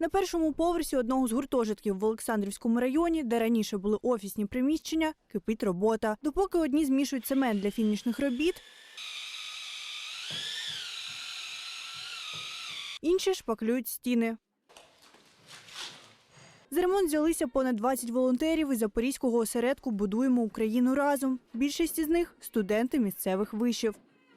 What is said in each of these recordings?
На першому поверсі одного з гуртожитків в Олександрівському районі, де раніше були офісні приміщення, кипить робота. Допоки одні змішують цемент для фінішних робіт, інші шпаклюють стіни. За ремонт взялися понад 20 волонтерів із запорізького осередку Будуємо Україну разом. Більшість із них студенти місцевих вишів.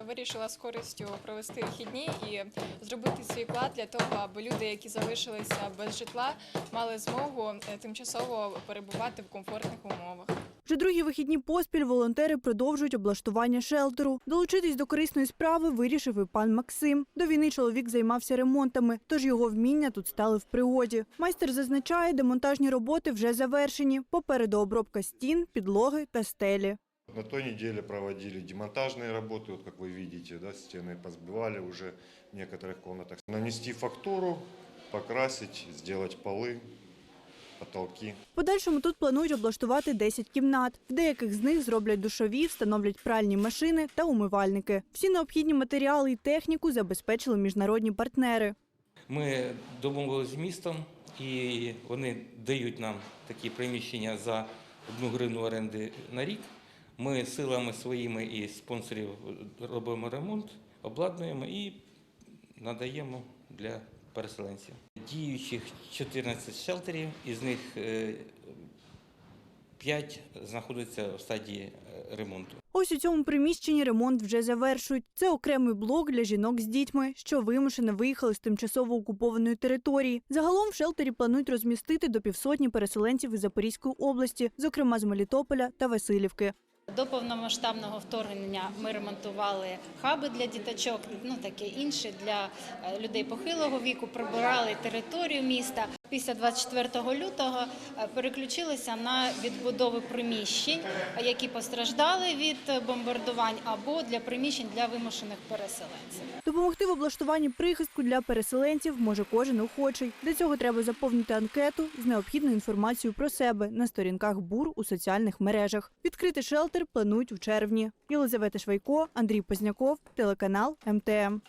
Вирішила з користю провести вихідні і зробити свій вклад для того, аби люди, які залишилися без житла, мали змогу е, тимчасово перебувати в комфортних умовах. Вже другі вихідні поспіль волонтери продовжують облаштування шелтеру. Долучитись до корисної справи вирішив і пан Максим. До війни чоловік займався ремонтами, тож його вміння тут стали в пригоді. Майстер зазначає, демонтажні роботи вже завершені. Попереду обробка стін, підлоги та стелі. На той неделе проводили демонтажные работы, вот как вы видите, да, стены позбивали уже в некоторых комнатах. Нанести фактуру, покрасить, сделать полы, потолки. В Подальшому тут планують облаштувати 10 кімнат. В деяких з них зроблять душові, встановлять пральні машини та умивальники. Всі необхідні матеріали і техніку забезпечили міжнародні партнери. Ми домовилися з містом, і вони дають нам такі приміщення за одну гривну оренди на рік. Ми силами своїми і спонсорів робимо ремонт, обладнуємо і надаємо для переселенців. Діючих 14 шелтерів, із них 5 знаходяться в стадії е, ремонту. Ось у цьому приміщенні ремонт вже завершують. Це окремий блок для жінок з дітьми, що вимушено виїхали з тимчасово окупованої території. Загалом в шелтері планують розмістити до півсотні переселенців із Запорізької області, зокрема з Мелітополя та Васильівки. До повномасштабного вторгнення ми ремонтували хаби для діточок, ну таке інше для е, людей похилого віку. Прибирали територію міста. Після 24 лютого е, переключилися на відбудови приміщень, які постраждали від бомбардувань, або для приміщень для вимушених переселенців. Допомогти в облаштуванні прихистку для переселенців може кожен охочий. Для цього треба заповнити анкету з необхідною інформацією про себе на сторінках БУР у соціальних мережах. Відкрити шелтер планують у червні. Єлизавета Швайко, Андрій Позняков, телеканал МТМ.